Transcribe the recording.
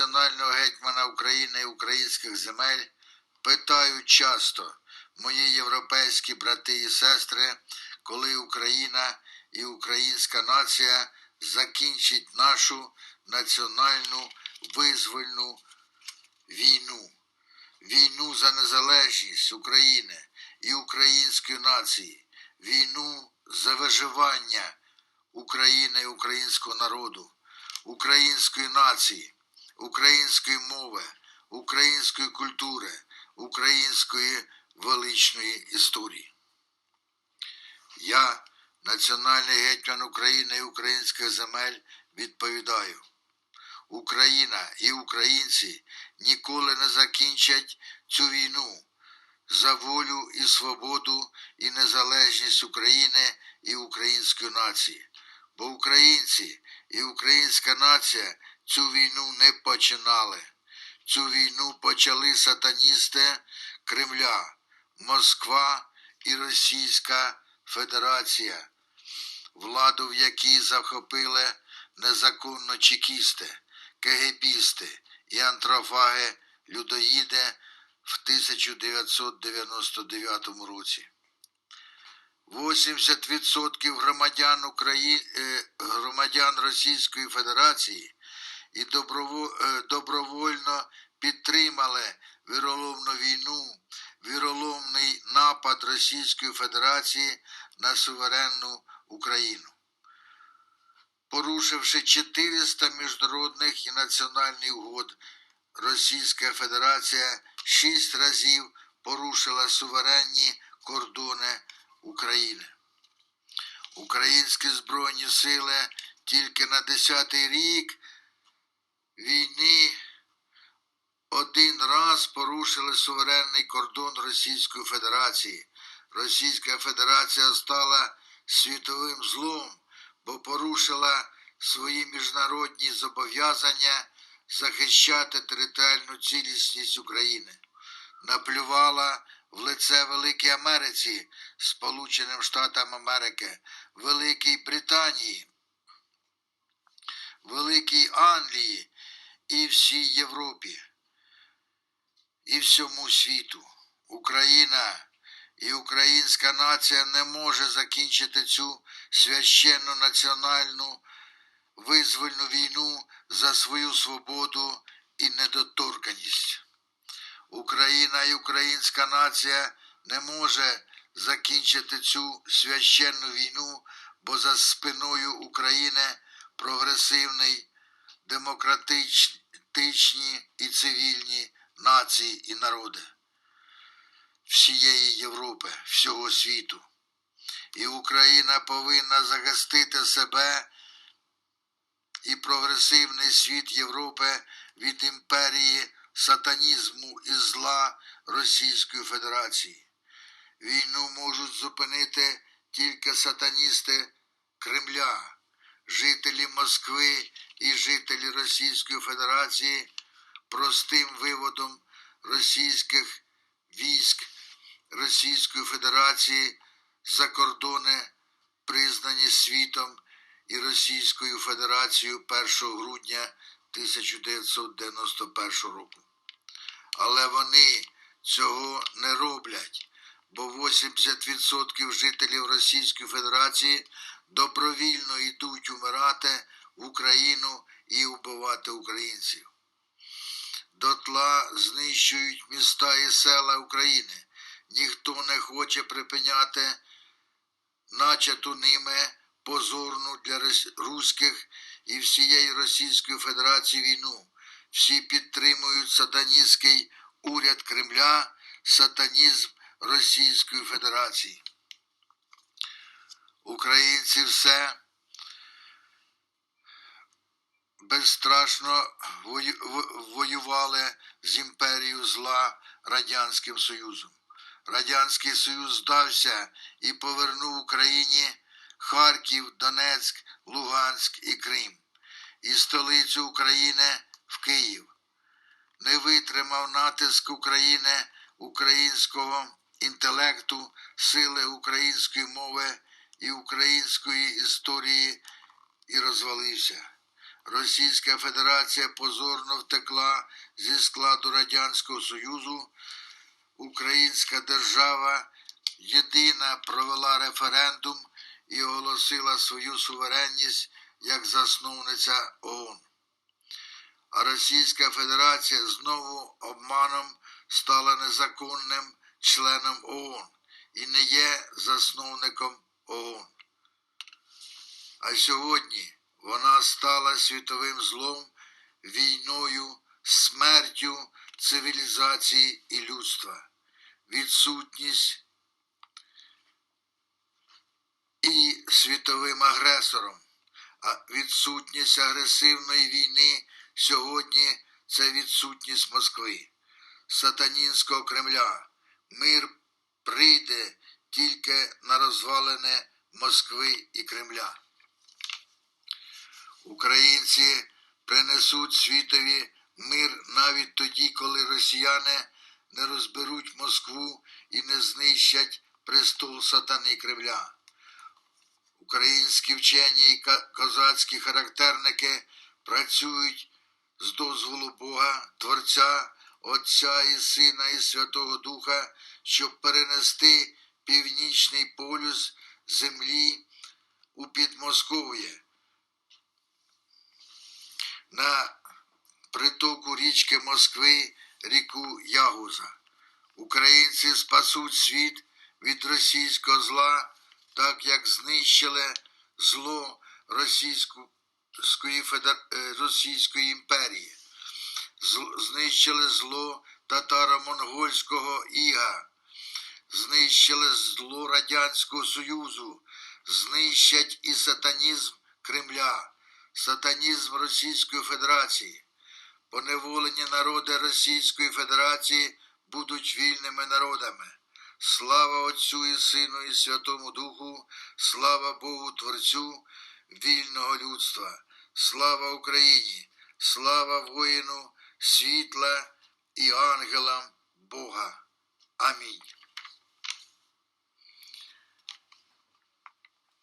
національного гетьмана України і українських земель питають часто мої європейські брати і сестри, коли Україна і українська нація закінчить нашу національну визвольну війну, війну за незалежність України і української нації, війну за виживання України і українського народу, української нації, української мови, української культури, української величної історії. Я, національний гетьман України і українських земель, відповідаю. Україна і українці ніколи не закінчать цю війну за волю і свободу і незалежність України і української нації. Бо українці і українська нація цю війну не починали. Цю війну почали сатаністи Кремля, Москва і Російська Федерація, владу в якій захопили незаконно чекісти, кегебісти і антрофаги людоїди в 1999 році. 80% громадян України, громадян Російської Федерації і е, добровольно підтримали віроломну війну, віроломний напад Російської Федерації на суверенну Україну. Порушивши 400 міжнародних і національних угод, Російська Федерація шість разів порушила суверенні кордони України. Українські Збройні сили тільки на 10-й рік війни один раз порушили суверенний кордон Російської Федерації. Російська Федерація стала світовим злом, бо порушила свої міжнародні зобов'язання захищати територіальну цілісність України. Наплювала в лице Великій Америці, Сполученим Штатам Америки, Великій Британії, Великій Англії і всій Європі і всьому світу. Україна і українська нація не може закінчити цю священну національну визвольну війну за свою свободу і недоторканість. Україна і українська нація не може закінчити цю священну війну, бо за спиною України прогресивний, демократичні і цивільні нації і народи всієї Європи, всього світу. І Україна повинна захистити себе і прогресивний світ Європи від імперії сатанізму і зла Російської Федерації. Війну можуть зупинити тільки сатаністи Кремля, жителі Москви і жителі Російської Федерації простим виводом російських військ Російської Федерації за кордони, признані світом і Російською Федерацією 1 грудня 1991 року. Але вони цього не роблять, бо 80% жителів Російської Федерації добровільно йдуть умирати в Україну і вбивати українців. Дотла знищують міста і села України. Ніхто не хоче припиняти начату ними позорну для руських і всієї Російської Федерації війну. Всі підтримують сатаністський уряд Кремля, сатанізм Російської Федерації. Українці все безстрашно воювали з імперією зла Радянським Союзом. Радянський Союз здався і повернув Україні Харків, Донецьк, Луганськ і Крим, і столицю України в Київ. Не витримав натиск України, українського інтелекту, сили української мови і української історії і розвалився. Російська Федерація позорно втекла зі складу Радянського Союзу. Українська держава єдина провела референдум і оголосила свою суверенність як засновниця ООН. А Російська Федерація знову обманом стала незаконним членом ООН і не є засновником ООН. А сьогодні вона стала світовим злом, війною, смертю цивілізації і людства. Відсутність і світовим агресором. А відсутність агресивної війни сьогодні це відсутність Москви, сатанінського Кремля. Мир прийде тільки на розвалене Москви і Кремля. Українці принесуть світові мир навіть тоді, коли росіяни не розберуть Москву і не знищать престол сатани Кремля. Українські вчені і козацькі характерники працюють з дозволу Бога, Творця, Отця і Сина і Святого Духа, щоб перенести північний полюс землі у Підмосков'я на притоку річки Москви ріку Ягуза. Українці спасуть світ від російського зла, так як знищили зло Російської, е, Російської імперії, знищили зло татаро-монгольського іга, знищили зло Радянського Союзу, знищать і сатанізм Кремля, сатанізм Російської Федерації. Поневолені народи Російської Федерації будуть вільними народами. Слава Отцю і Сину і Святому Духу, слава Богу Творцю вільного людства, слава Україні, слава воїну, світла і ангелам Бога. Амінь.